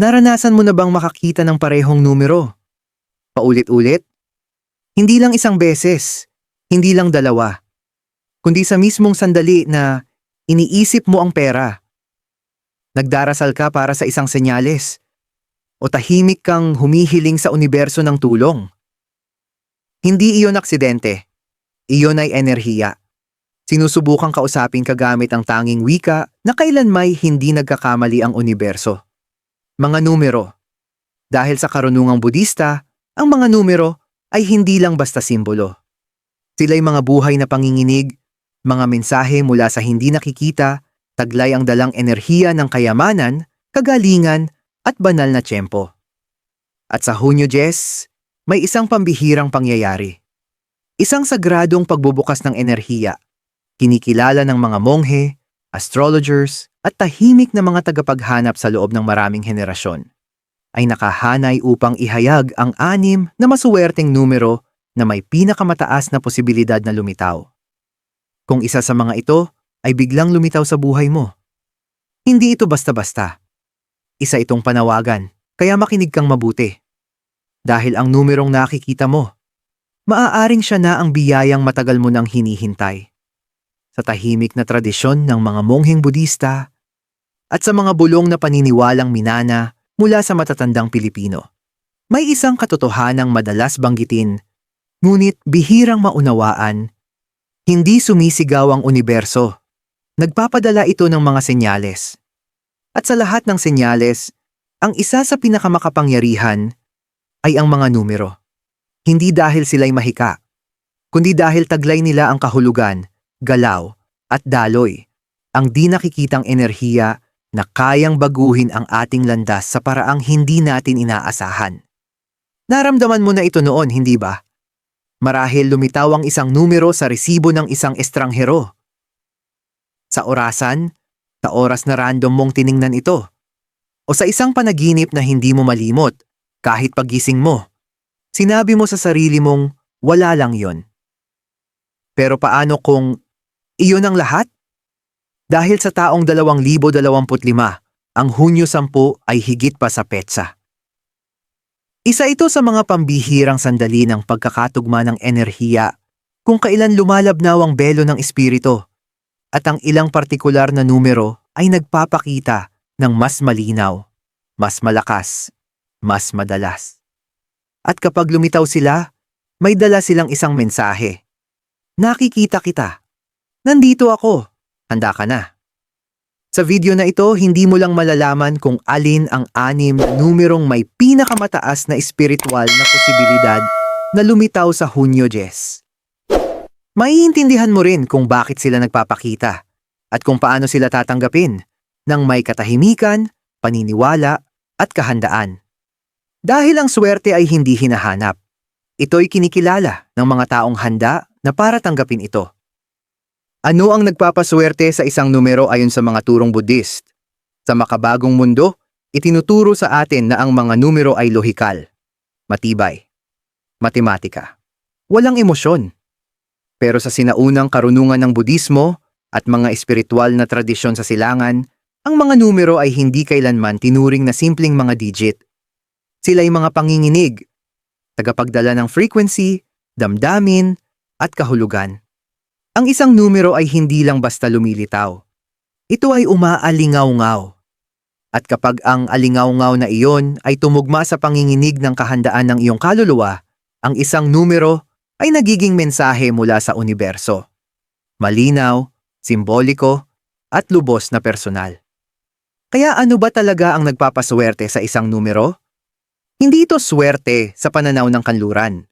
Naranasan mo na bang makakita ng parehong numero? Paulit-ulit? Hindi lang isang beses, hindi lang dalawa, kundi sa mismong sandali na iniisip mo ang pera. Nagdarasal ka para sa isang senyales, o tahimik kang humihiling sa universo ng tulong. Hindi iyon aksidente, iyon ay enerhiya. Sinusubukang kausapin ka gamit ang tanging wika na kailanmay hindi nagkakamali ang universo. Mga numero. Dahil sa karunungang Budista, ang mga numero ay hindi lang basta simbolo. Sila'y mga buhay na panginginig, mga mensahe mula sa hindi nakikita, taglay ang dalang enerhiya ng kayamanan, kagalingan, at banal na tiyempo. At sa Hunyo 10, may isang pambihirang pangyayari. Isang sagradong pagbubukas ng enerhiya, kinikilala ng mga monghe, astrologers, at tahimik na mga tagapaghanap sa loob ng maraming henerasyon ay nakahanay upang ihayag ang anim na masuwerteng numero na may pinakamataas na posibilidad na lumitaw. Kung isa sa mga ito ay biglang lumitaw sa buhay mo, hindi ito basta-basta. Isa itong panawagan, kaya makinig kang mabuti. Dahil ang numerong nakikita mo, maaaring siya na ang biyayang matagal mo nang hinihintay. Sa tahimik na tradisyon ng mga mongheng Budista at sa mga bulong na paniniwalang minana mula sa matatandang Pilipino. May isang katotohanang madalas banggitin, ngunit bihirang maunawaan, hindi sumisigaw ang universo. Nagpapadala ito ng mga senyales. At sa lahat ng senyales, ang isa sa pinakamakapangyarihan ay ang mga numero. Hindi dahil sila'y mahika, kundi dahil taglay nila ang kahulugan, galaw, at daloy, ang di nakikitang enerhiya na kayang baguhin ang ating landas sa paraang hindi natin inaasahan. Naramdaman mo na ito noon, hindi ba? Marahil lumitaw ang isang numero sa resibo ng isang estranghero. Sa orasan, sa oras na random mong tiningnan ito. O sa isang panaginip na hindi mo malimot, kahit pagising mo. Sinabi mo sa sarili mong, wala lang yon. Pero paano kung iyon ang lahat? Dahil sa taong 2025, ang Hunyo 10 ay higit pa sa petsa. Isa ito sa mga pambihirang sandali ng pagkakatugma ng enerhiya kung kailan lumalabnaw ang belo ng espiritu at ang ilang partikular na numero ay nagpapakita ng mas malinaw, mas malakas, mas madalas. At kapag lumitaw sila, may dala silang isang mensahe. Nakikita kita. Nandito ako. Handa ka na. Sa video na ito, hindi mo lang malalaman kung alin ang anim na numerong may pinakamataas na espiritual na posibilidad na lumitaw sa Hunyo 10. Maiintindihan mo rin kung bakit sila nagpapakita at kung paano sila tatanggapin ng may katahimikan, paniniwala at kahandaan. Dahil ang swerte ay hindi hinahanap, ito'y kinikilala ng mga taong handa na para tanggapin ito. Ano ang nagpapaswerte sa isang numero ayon sa mga turong Buddhist? Sa makabagong mundo, itinuturo sa atin na ang mga numero ay lohikal, matibay, matematika, walang emosyon. Pero sa sinaunang karunungan ng Budismo at mga espiritual na tradisyon sa silangan, ang mga numero ay hindi kailanman tinuring na simpleng mga digit. Sila'y mga panginginig, tagapagdala ng frequency, damdamin, at kahulugan. Ang isang numero ay hindi lang basta lumilitaw. Ito ay umaalingaw-ngaw. At kapag ang alingaw-ngaw na iyon ay tumugma sa panginginig ng kahandaan ng iyong kaluluwa, ang isang numero ay nagiging mensahe mula sa universo. Malinaw, simboliko, at lubos na personal. Kaya ano ba talaga ang nagpapaswerte sa isang numero? Hindi ito swerte sa pananaw ng kanluran.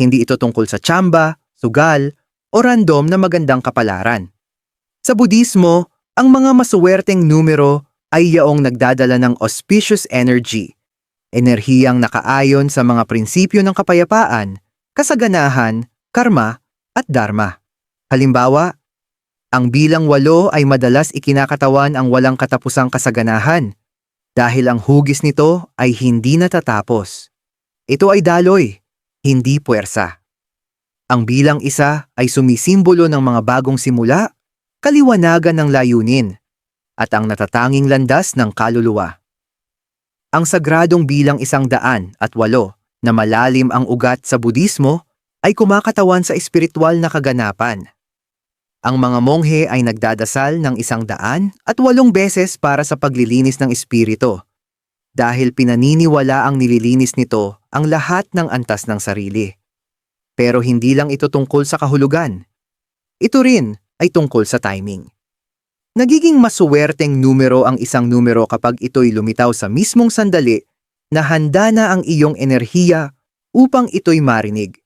Hindi ito tungkol sa tsamba, sugal, o random na magandang kapalaran. Sa Budismo, ang mga masuwerteng numero ay yaong nagdadala ng auspicious energy, enerhiyang nakaayon sa mga prinsipyo ng kapayapaan, kasaganahan, karma, at dharma. Halimbawa, ang bilang walo ay madalas ikinakatawan ang walang katapusang kasaganahan dahil ang hugis nito ay hindi natatapos. Ito ay daloy, hindi puwersa. Ang bilang isa ay sumisimbolo ng mga bagong simula, kaliwanagan ng layunin, at ang natatanging landas ng kaluluwa. Ang sagradong bilang isang daan at walo na malalim ang ugat sa Budismo ay kumakatawan sa espiritual na kaganapan. Ang mga monghe ay nagdadasal ng isang daan at walong beses para sa paglilinis ng espiritu. Dahil pinaniniwala ang nililinis nito ang lahat ng antas ng sarili. Pero hindi lang ito tungkol sa kahulugan. Ito rin ay tungkol sa timing. Nagiging masuwerteng numero ang isang numero kapag ito'y lumitaw sa mismong sandali na handa na ang iyong enerhiya upang ito'y marinig.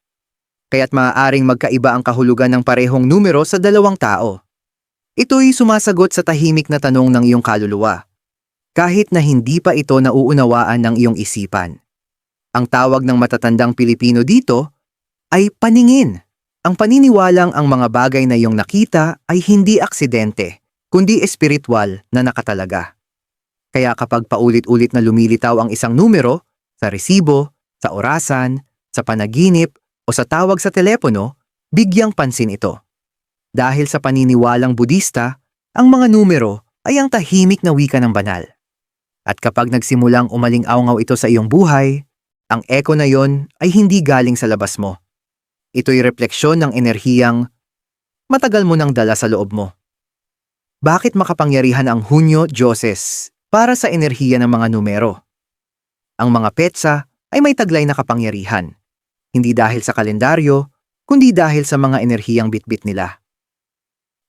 Kaya't maaaring magkaiba ang kahulugan ng parehong numero sa dalawang tao. Ito'y sumasagot sa tahimik na tanong ng iyong kaluluwa, kahit na hindi pa ito nauunawaan ng iyong isipan. Ang tawag ng matatandang Pilipino dito ay paningin. Ang paniniwalang ang mga bagay na iyong nakita ay hindi aksidente, kundi espiritual na nakatalaga. Kaya kapag paulit-ulit na lumilitaw ang isang numero, sa resibo, sa orasan, sa panaginip, o sa tawag sa telepono, bigyang pansin ito. Dahil sa paniniwalang Budista, ang mga numero ay ang tahimik na wika ng banal. At kapag nagsimulang umaling-awngaw ito sa iyong buhay, ang echo na yon ay hindi galing sa labas mo. Ito'y refleksyon ng enerhiyang matagal mo nang dala sa loob mo. Bakit makapangyarihan ang Hunyo Dioses para sa enerhiya ng mga numero? Ang mga petsa ay may taglay na kapangyarihan hindi dahil sa kalendaryo, kundi dahil sa mga enerhiyang bitbit nila.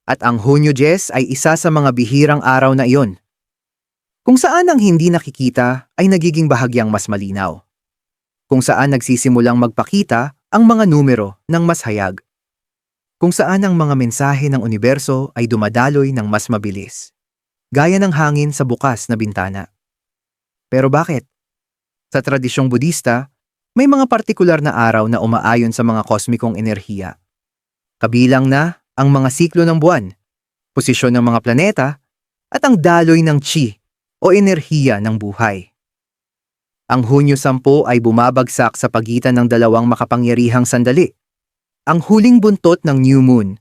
At ang Hunyo Jess ay isa sa mga bihirang araw na iyon. Kung saan ang hindi nakikita ay nagiging bahagyang mas malinaw. Kung saan nagsisimulang magpakita ang mga numero ng mas hayag. Kung saan ang mga mensahe ng universo ay dumadaloy ng mas mabilis. Gaya ng hangin sa bukas na bintana. Pero bakit? Sa tradisyong Budista, may mga partikular na araw na umaayon sa mga kosmikong enerhiya. Kabilang na ang mga siklo ng buwan, posisyon ng mga planeta, at ang daloy ng chi o enerhiya ng buhay. Ang Hunyo 10 ay bumabagsak sa pagitan ng dalawang makapangyarihang sandali, ang huling buntot ng new moon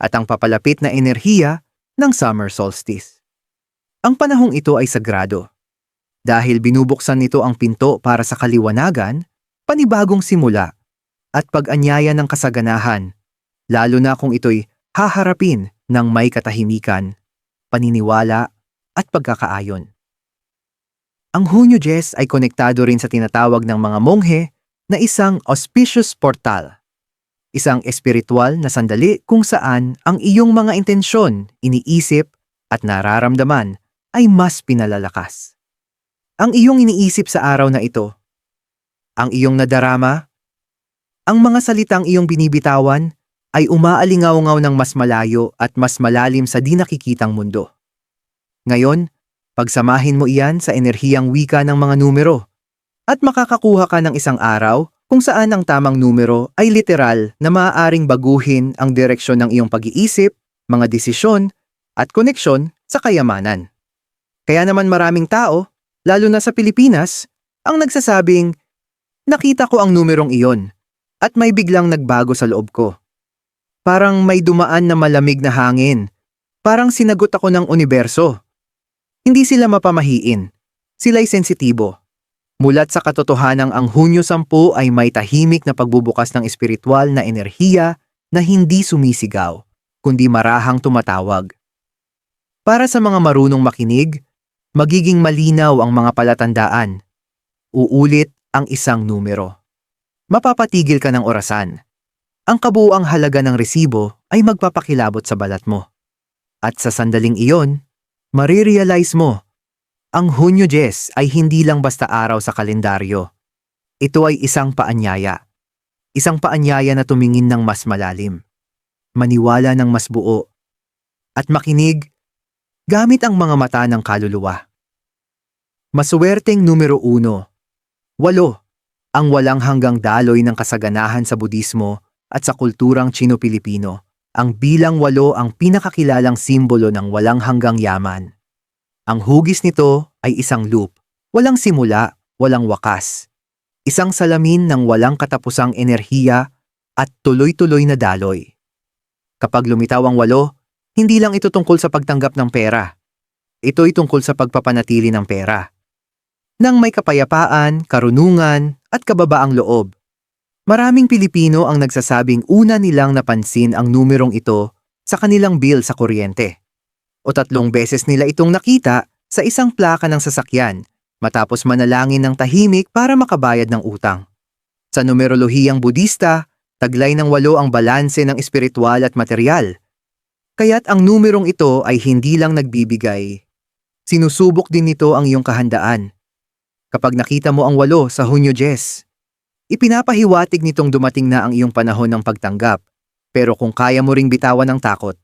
at ang papalapit na enerhiya ng summer solstice. Ang panahong ito ay sagrado dahil binubuksan nito ang pinto para sa kaliwanagan panibagong simula, at pag-anyaya ng kasaganahan, lalo na kung ito'y haharapin ng may katahimikan, paniniwala at pagkakaayon. Ang Hunyo Jess ay konektado rin sa tinatawag ng mga monghe na isang auspicious portal. Isang espiritual na sandali kung saan ang iyong mga intensyon, iniisip at nararamdaman ay mas pinalalakas. Ang iyong iniisip sa araw na ito ang iyong nadarama, ang mga salitang iyong binibitawan ay umaalingaw-ngaw ng mas malayo at mas malalim sa di nakikitang mundo. Ngayon, pagsamahin mo iyan sa enerhiyang wika ng mga numero at makakakuha ka ng isang araw kung saan ang tamang numero ay literal na maaaring baguhin ang direksyon ng iyong pag-iisip, mga desisyon, at koneksyon sa kayamanan. Kaya naman maraming tao, lalo na sa Pilipinas, ang nagsasabing Nakita ko ang numerong iyon at may biglang nagbago sa loob ko. Parang may dumaan na malamig na hangin. Parang sinagot ako ng universo. Hindi sila mapamahiin. Sila'y sensitibo. Mulat sa katotohanang ang Hunyo 10 ay may tahimik na pagbubukas ng espiritual na enerhiya na hindi sumisigaw, kundi marahang tumatawag. Para sa mga marunong makinig, magiging malinaw ang mga palatandaan. Uulit ang isang numero. Mapapatigil ka ng orasan. Ang kabuuang halaga ng resibo ay magpapakilabot sa balat mo. At sa sandaling iyon, marirealize mo, ang Hunyo 10 ay hindi lang basta araw sa kalendaryo. Ito ay isang paanyaya. Isang paanyaya na tumingin ng mas malalim. Maniwala ng mas buo. At makinig gamit ang mga mata ng kaluluwa. Masuwerteng numero uno Walo, ang walang hanggang daloy ng kasaganahan sa Budismo at sa kulturang Chino-Pilipino. Ang bilang walo ang pinakakilalang simbolo ng walang hanggang yaman. Ang hugis nito ay isang loop, walang simula, walang wakas. Isang salamin ng walang katapusang enerhiya at tuloy-tuloy na daloy. Kapag lumitaw ang walo, hindi lang ito tungkol sa pagtanggap ng pera. Ito'y tungkol sa pagpapanatili ng pera ng may kapayapaan, karunungan, at kababaang loob. Maraming Pilipino ang nagsasabing una nilang napansin ang numerong ito sa kanilang bill sa kuryente. O tatlong beses nila itong nakita sa isang plaka ng sasakyan matapos manalangin ng tahimik para makabayad ng utang. Sa numerolohiyang budista, taglay ng walo ang balanse ng espiritual at material. Kaya't ang numerong ito ay hindi lang nagbibigay. Sinusubok din nito ang iyong kahandaan. Kapag nakita mo ang walo sa Hunyo 10, ipinapahiwatig nitong dumating na ang iyong panahon ng pagtanggap. Pero kung kaya mo ring bitawan ng takot,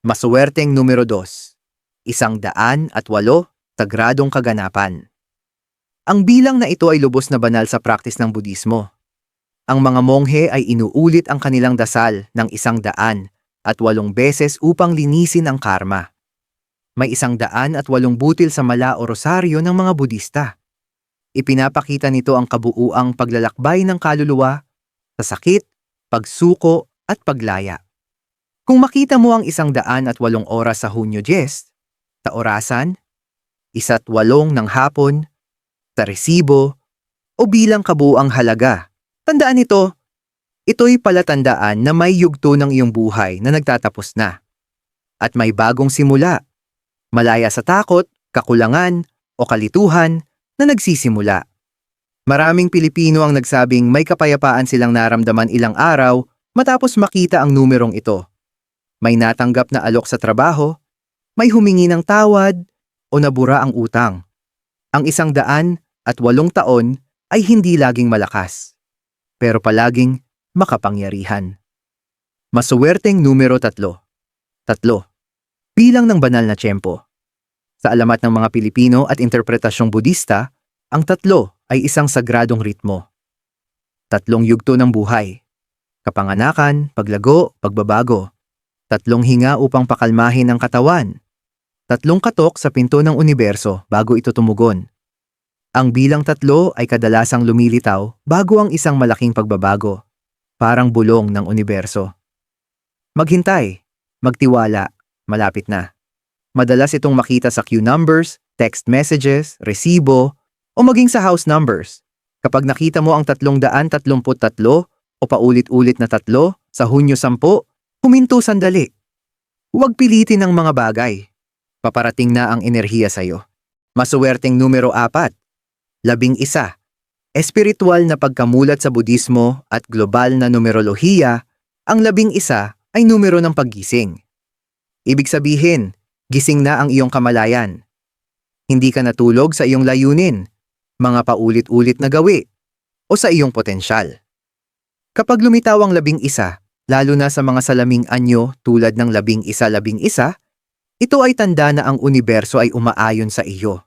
masuwerteng numero 2, isang daan at walo, sagradong kaganapan. Ang bilang na ito ay lubos na banal sa praktis ng Budismo. Ang mga monghe ay inuulit ang kanilang dasal ng isang daan at walong beses upang linisin ang karma. May isang daan at walong butil sa mala o rosaryo ng mga Budista. Ipinapakita nito ang kabuuang paglalakbay ng kaluluwa sa sakit, pagsuko at paglaya. Kung makita mo ang isang daan at walong oras sa Hunyo 10, sa orasan, isa't walong ng hapon, sa resibo, o bilang kabuuang halaga, tandaan ito, ito'y palatandaan na may yugto ng iyong buhay na nagtatapos na. At may bagong simula, malaya sa takot, kakulangan, o kalituhan na nagsisimula. Maraming Pilipino ang nagsabing may kapayapaan silang naramdaman ilang araw matapos makita ang numerong ito. May natanggap na alok sa trabaho, may humingi ng tawad, o nabura ang utang. Ang isang daan at walong taon ay hindi laging malakas, pero palaging makapangyarihan. Masuwerteng numero tatlo. Tatlo. Bilang ng banal na tiyempo. Sa alamat ng mga Pilipino at interpretasyong Budista, ang tatlo ay isang sagradong ritmo. Tatlong yugto ng buhay. Kapanganakan, paglago, pagbabago. Tatlong hinga upang pakalmahin ang katawan. Tatlong katok sa pinto ng universo bago ito tumugon. Ang bilang tatlo ay kadalasang lumilitaw bago ang isang malaking pagbabago, parang bulong ng universo. Maghintay, magtiwala, malapit na. Madalas itong makita sa queue numbers, text messages, resibo, o maging sa house numbers. Kapag nakita mo ang 333 o paulit-ulit na tatlo sa Hunyo 10, huminto sandali. Huwag pilitin ang mga bagay. Paparating na ang enerhiya sa'yo. Masuwerteng numero 4, labing isa. Espiritual na pagkamulat sa Budismo at global na numerolohiya, ang labing isa ay numero ng paggising. Ibig sabihin, gising na ang iyong kamalayan. Hindi ka natulog sa iyong layunin, mga paulit-ulit na gawi, o sa iyong potensyal. Kapag lumitaw ang labing isa, lalo na sa mga salaming anyo tulad ng labing isa-labing isa, ito ay tanda na ang universo ay umaayon sa iyo.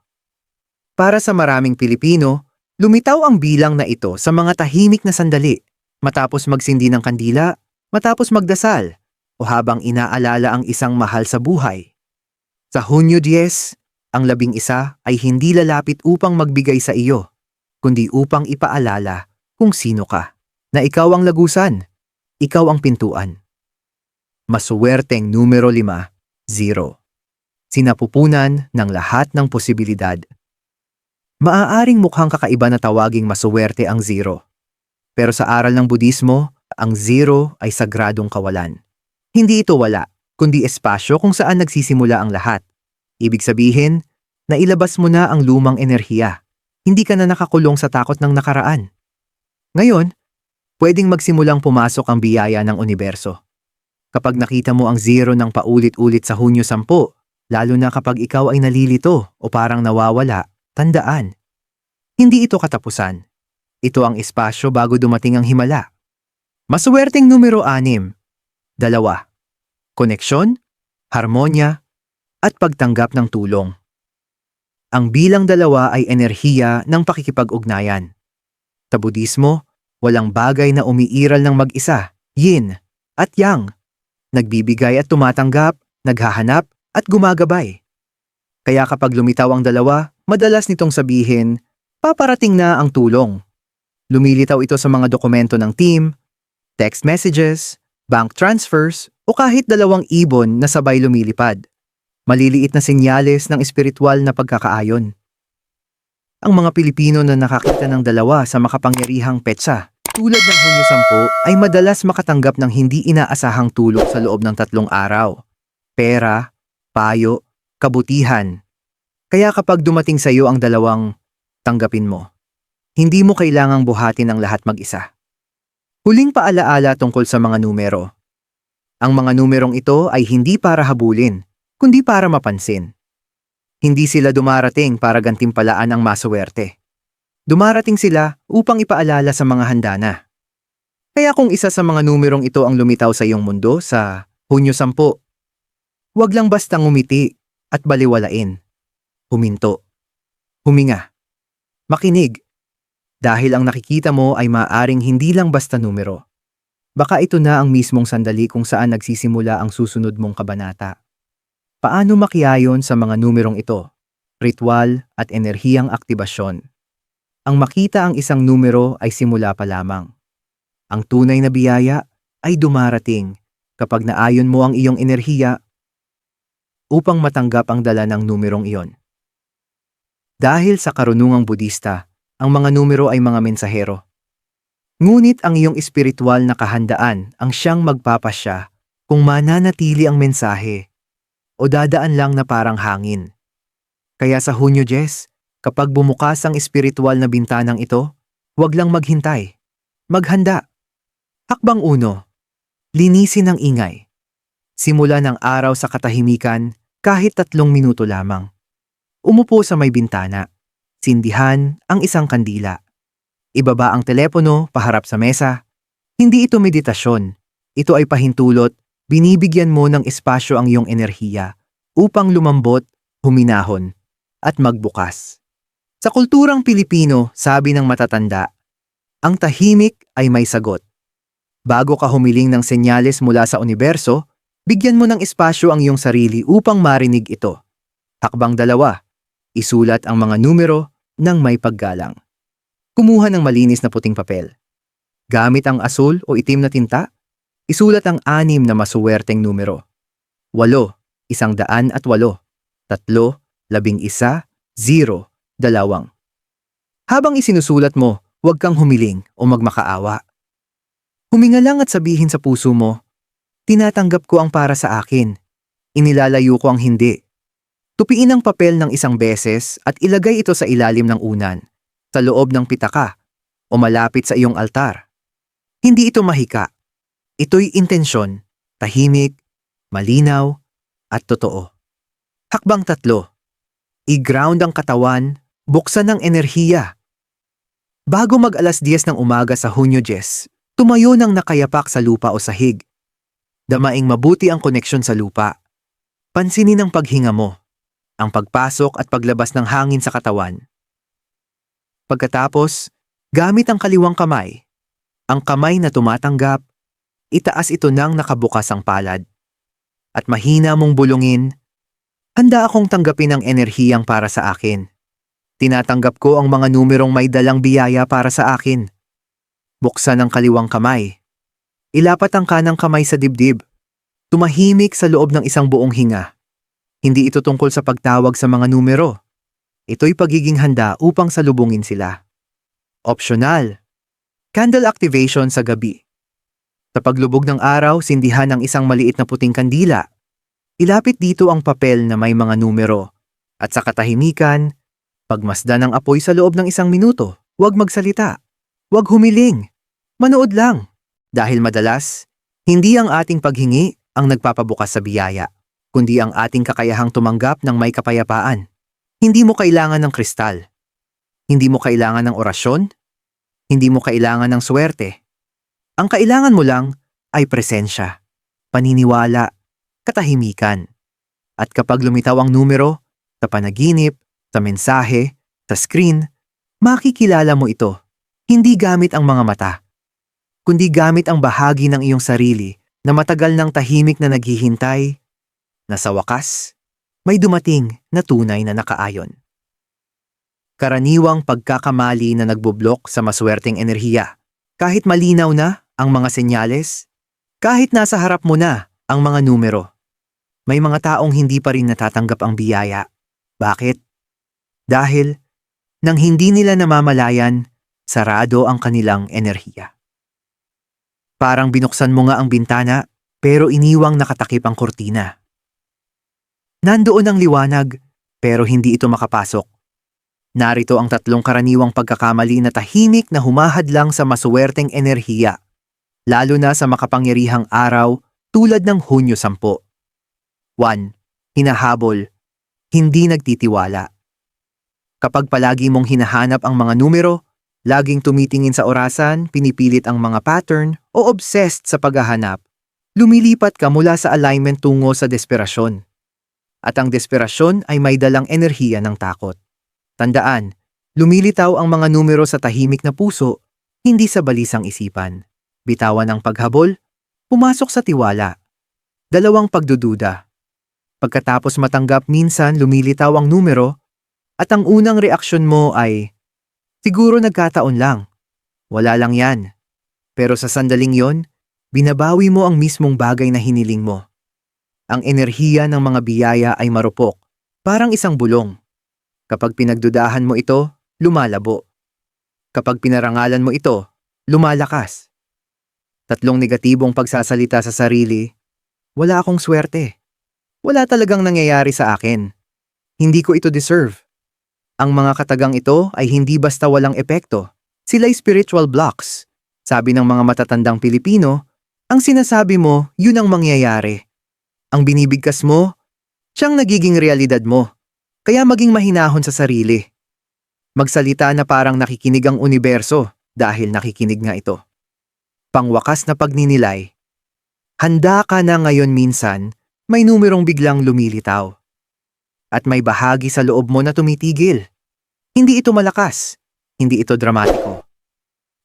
Para sa maraming Pilipino, lumitaw ang bilang na ito sa mga tahimik na sandali, matapos magsindi ng kandila, matapos magdasal, o habang inaalala ang isang mahal sa buhay. Sa Hunyo 10, ang labing isa ay hindi lalapit upang magbigay sa iyo, kundi upang ipaalala kung sino ka, na ikaw ang lagusan, ikaw ang pintuan. Masuwerteng numero 5, 0. Sinapupunan ng lahat ng posibilidad. Maaaring mukhang kakaiba na tawaging masuwerte ang zero. Pero sa aral ng Budismo, ang zero ay sagradong kawalan. Hindi ito wala, kundi espasyo kung saan nagsisimula ang lahat. Ibig sabihin, nailabas mo na ang lumang enerhiya. Hindi ka na nakakulong sa takot ng nakaraan. Ngayon, pwedeng magsimulang pumasok ang biyaya ng universo. Kapag nakita mo ang zero ng paulit-ulit sa Hunyo 10, lalo na kapag ikaw ay nalilito o parang nawawala, Tandaan, hindi ito katapusan. Ito ang espasyo bago dumating ang himala. Maswerteng numero anim. Dalawa. Koneksyon, harmonya, at pagtanggap ng tulong. Ang bilang dalawa ay enerhiya ng pakikipag-ugnayan. Sa Budismo, walang bagay na umiiral ng mag-isa, yin at yang. Nagbibigay at tumatanggap, naghahanap at gumagabay. Kaya kapag lumitaw ang dalawa, Madalas nitong sabihin, paparating na ang tulong. Lumilitaw ito sa mga dokumento ng team, text messages, bank transfers, o kahit dalawang ibon na sabay lumilipad. Maliliit na senyales ng espiritual na pagkakaayon. ang mga Pilipino na nakakita ng dalawa sa makapangyarihang petsa tulad ng Hunyo 10 ay madalas makatanggap ng hindi inaasahang tulog sa loob ng tatlong araw. Pera, payo, kabutihan. Kaya kapag dumating sa iyo ang dalawang, tanggapin mo. Hindi mo kailangang buhatin ang lahat mag-isa. Huling paalaala tungkol sa mga numero. Ang mga numerong ito ay hindi para habulin, kundi para mapansin. Hindi sila dumarating para gantimpalaan ang maswerte. Dumarating sila upang ipaalala sa mga handana. Kaya kung isa sa mga numerong ito ang lumitaw sa iyong mundo sa Hunyo 10, huwag lang basta ngumiti at baliwalain. Huminto. Huminga. Makinig. Dahil ang nakikita mo ay maaring hindi lang basta numero. Baka ito na ang mismong sandali kung saan nagsisimula ang susunod mong kabanata. Paano makiayon sa mga numerong ito? Ritual at enerhiyang aktibasyon. Ang makita ang isang numero ay simula pa lamang. Ang tunay na biyaya ay dumarating kapag naayon mo ang iyong enerhiya upang matanggap ang dala ng numerong iyon. Dahil sa karunungang Budista, ang mga numero ay mga mensahero. Ngunit ang iyong espiritual na kahandaan ang siyang magpapasya kung mananatili ang mensahe o dadaan lang na parang hangin. Kaya sa Hunyo 10, kapag bumukas ang espiritual na bintanang ito, huwag lang maghintay. Maghanda. Hakbang uno. Linisin ang ingay. Simula ng araw sa katahimikan kahit tatlong minuto lamang. Umupo sa may bintana. Sindihan ang isang kandila. Ibaba ang telepono paharap sa mesa. Hindi ito meditasyon. Ito ay pahintulot binibigyan mo ng espasyo ang iyong enerhiya upang lumambot, huminahon, at magbukas. Sa kulturang Pilipino, sabi ng matatanda, ang tahimik ay may sagot. Bago ka humiling ng senyales mula sa universo, bigyan mo ng espasyo ang iyong sarili upang marinig ito. Hakbang dalawa, isulat ang mga numero ng may paggalang. Kumuha ng malinis na puting papel. Gamit ang asul o itim na tinta, Isulat ang anim na masuwerteng numero. Walo, isang daan at walo. Tatlo, labing isa, zero, dalawang. Habang isinusulat mo, huwag kang humiling o magmakaawa. Huminga lang at sabihin sa puso mo, tinatanggap ko ang para sa akin. Inilalayo ko ang hindi. Tupiin ang papel ng isang beses at ilagay ito sa ilalim ng unan, sa loob ng pitaka, o malapit sa iyong altar. Hindi ito mahika Ito'y intensyon, tahimik, malinaw, at totoo. Hakbang tatlo. I-ground ang katawan, buksan ang enerhiya. Bago mag alas 10 ng umaga sa Hunyo 10, tumayo ng nakayapak sa lupa o sahig. Damaing mabuti ang koneksyon sa lupa. Pansinin ang paghinga mo, ang pagpasok at paglabas ng hangin sa katawan. Pagkatapos, gamit ang kaliwang kamay, ang kamay na tumatanggap, itaas ito nang nakabukas ang palad. At mahina mong bulungin, handa akong tanggapin ang enerhiyang para sa akin. Tinatanggap ko ang mga numerong may dalang biyaya para sa akin. Buksan ang kaliwang kamay. Ilapat ang kanang kamay sa dibdib. Tumahimik sa loob ng isang buong hinga. Hindi ito tungkol sa pagtawag sa mga numero. Ito'y pagiging handa upang salubungin sila. Optional. Candle activation sa gabi. Sa paglubog ng araw, sindihan ang isang maliit na puting kandila. Ilapit dito ang papel na may mga numero. At sa katahimikan, pagmasdan ng apoy sa loob ng isang minuto, huwag magsalita. Huwag humiling. Manood lang. Dahil madalas, hindi ang ating paghingi ang nagpapabukas sa biyaya, kundi ang ating kakayahang tumanggap ng may kapayapaan. Hindi mo kailangan ng kristal. Hindi mo kailangan ng orasyon. Hindi mo kailangan ng swerte ang kailangan mo lang ay presensya, paniniwala, katahimikan. At kapag lumitaw ang numero, sa panaginip, sa mensahe, sa screen, makikilala mo ito, hindi gamit ang mga mata, kundi gamit ang bahagi ng iyong sarili na matagal ng tahimik na naghihintay, na sa wakas, may dumating na tunay na nakaayon. Karaniwang pagkakamali na nagbublok sa maswerteng enerhiya, kahit malinaw na ang mga senyales, kahit nasa harap mo na ang mga numero. May mga taong hindi pa rin natatanggap ang biyaya. Bakit? Dahil nang hindi nila namamalayan, sarado ang kanilang enerhiya. Parang binuksan mo nga ang bintana, pero iniwang nakatakip ang kortina. Nandoon ang liwanag, pero hindi ito makapasok. Narito ang tatlong karaniwang pagkakamali na tahimik na humahad lang sa masuwerteng enerhiya, lalo na sa makapangyarihang araw tulad ng Hunyo 10. 1. Hinahabol, hindi nagtitiwala. Kapag palagi mong hinahanap ang mga numero, laging tumitingin sa orasan, pinipilit ang mga pattern, o obsessed sa paghahanap, lumilipat ka mula sa alignment tungo sa desperasyon. At ang desperasyon ay may dalang enerhiya ng takot. Tandaan, lumilitaw ang mga numero sa tahimik na puso, hindi sa balisang isipan. Bitawan ang paghabol, pumasok sa tiwala. Dalawang pagdududa. Pagkatapos matanggap minsan lumilitaw ang numero, at ang unang reaksyon mo ay, siguro nagkataon lang. Wala lang yan. Pero sa sandaling yon, binabawi mo ang mismong bagay na hiniling mo. Ang enerhiya ng mga biyaya ay marupok, parang isang bulong. Kapag pinagdudahan mo ito, lumalabo. Kapag pinarangalan mo ito, lumalakas. Tatlong negatibong pagsasalita sa sarili, wala akong swerte. Wala talagang nangyayari sa akin. Hindi ko ito deserve. Ang mga katagang ito ay hindi basta walang epekto. Sila'y spiritual blocks. Sabi ng mga matatandang Pilipino, ang sinasabi mo, yun ang mangyayari. Ang binibigkas mo, siyang nagiging realidad mo. Kaya maging mahinahon sa sarili. Magsalita na parang nakikinig ang universo dahil nakikinig nga ito. Pangwakas na pagninilay. Handa ka na ngayon minsan, may numerong biglang lumilitaw. At may bahagi sa loob mo na tumitigil. Hindi ito malakas, hindi ito dramatiko.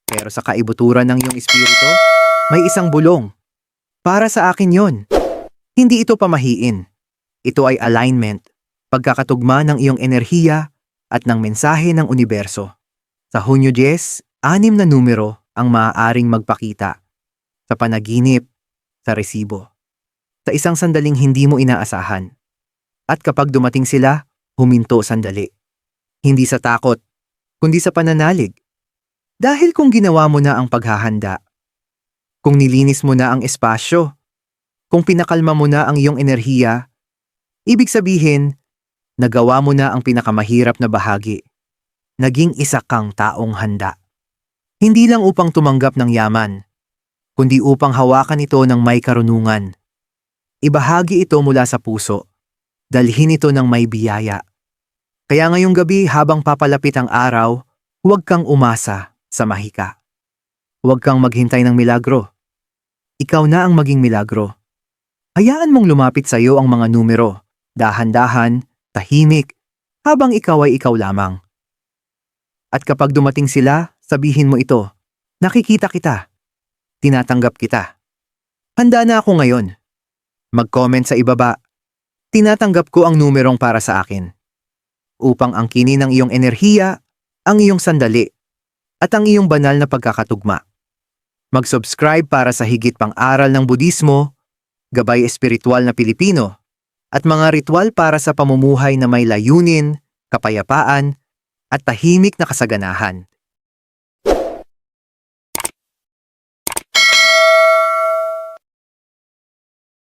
Pero sa kaibuturan ng iyong espiritu, may isang bulong. Para sa akin yon. Hindi ito pamahiin. Ito ay alignment, pagkakatugma ng iyong enerhiya at ng mensahe ng universo. Sa Hunyo 10, anim na numero ang maaaring magpakita. Sa panaginip, sa resibo. Sa isang sandaling hindi mo inaasahan. At kapag dumating sila, huminto sandali. Hindi sa takot, kundi sa pananalig. Dahil kung ginawa mo na ang paghahanda, kung nilinis mo na ang espasyo, kung pinakalma mo na ang iyong enerhiya, ibig sabihin, nagawa mo na ang pinakamahirap na bahagi. Naging isa kang taong handa. Hindi lang upang tumanggap ng yaman, kundi upang hawakan ito ng may karunungan. Ibahagi ito mula sa puso. Dalhin ito ng may biyaya. Kaya ngayong gabi habang papalapit ang araw, huwag kang umasa sa mahika. Huwag kang maghintay ng milagro. Ikaw na ang maging milagro. Hayaan mong lumapit sa iyo ang mga numero, dahan-dahan, tahimik, habang ikaw ay ikaw lamang. At kapag dumating sila, sabihin mo ito, nakikita kita, tinatanggap kita. Handa na ako ngayon. Mag-comment sa ibaba, tinatanggap ko ang numerong para sa akin. Upang angkinin ng iyong enerhiya, ang iyong sandali, at ang iyong banal na pagkakatugma. Mag-subscribe para sa higit pang aral ng Budismo, gabay espiritual na Pilipino, at mga ritual para sa pamumuhay na may layunin, kapayapaan, at tahimik na kasaganahan.